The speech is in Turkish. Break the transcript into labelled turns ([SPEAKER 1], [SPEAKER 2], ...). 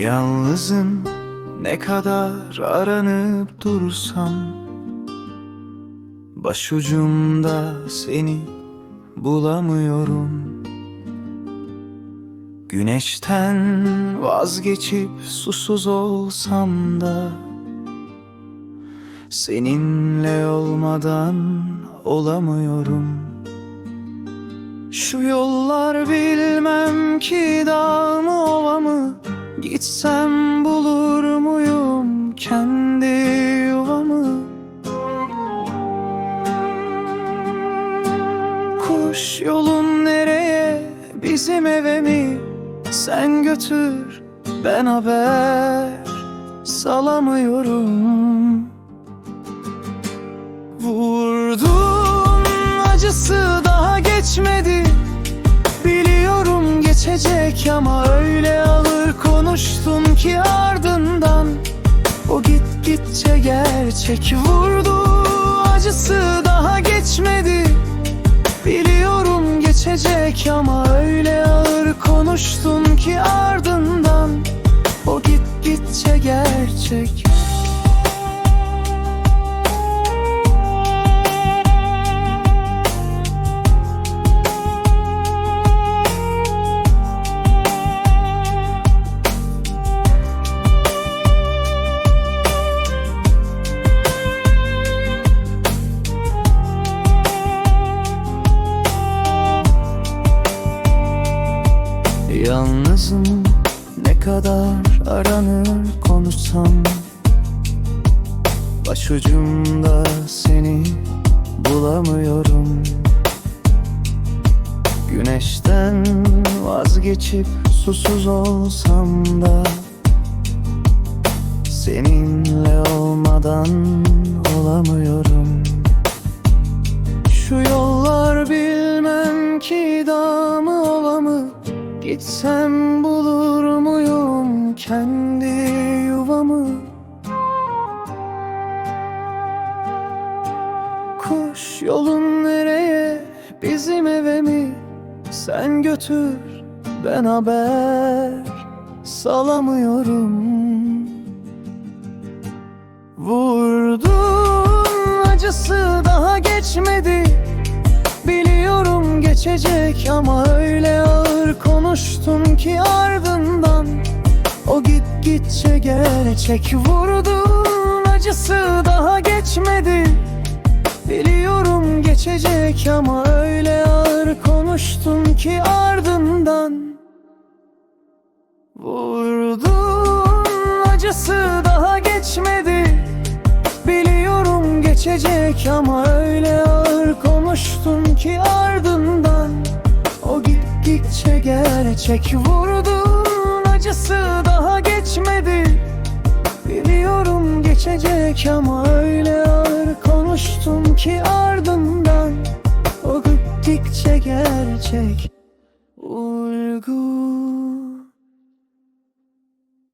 [SPEAKER 1] Yalnızım ne kadar aranıp dursam Başucumda seni bulamıyorum. Güneşten vazgeçip susuz olsam da Seninle olmadan olamıyorum. Şu yollar bilmem ki dağ mı ova mı Gitsem bulur muyum kendi yuvamı? Kuş yolun nereye bizim eve mi? Sen götür ben haber salamıyorum. Vurdum acısı daha geçmedi. Biliyorum geçecek ama öyle alır konuştum ki ardından O git gitçe gerçek vurdu acısı daha geçmedi. Biliyorum geçecek ama Yalnızım ne kadar aranır konuşsam. Başucumda seni bulamıyorum. Güneşten vazgeçip susuz olsam da Seninle olmadan olamıyorum. Şu yollar Gitsem bulur muyum kendi yuvamı? Kuş yolun nereye bizim eve mi? Sen götür ben haber salamıyorum. Vurdun acısı daha geçmedi. Biliyorum geçecek ama ağır konuştum ki ardından O git gitçe gerçek vurdun. Acısı daha geçmedi. Biliyorum geçecek ama öyle ağır konuştum ki ardından Vurdun. Acısı daha geçmedi. Biliyorum geçecek ama öyle ağır konuştum ki ardından gerçek vurdun acısı daha geçmedi. Biliyorum geçecek ama öyle ağır konuştum ki ardından O gittikçe gerçek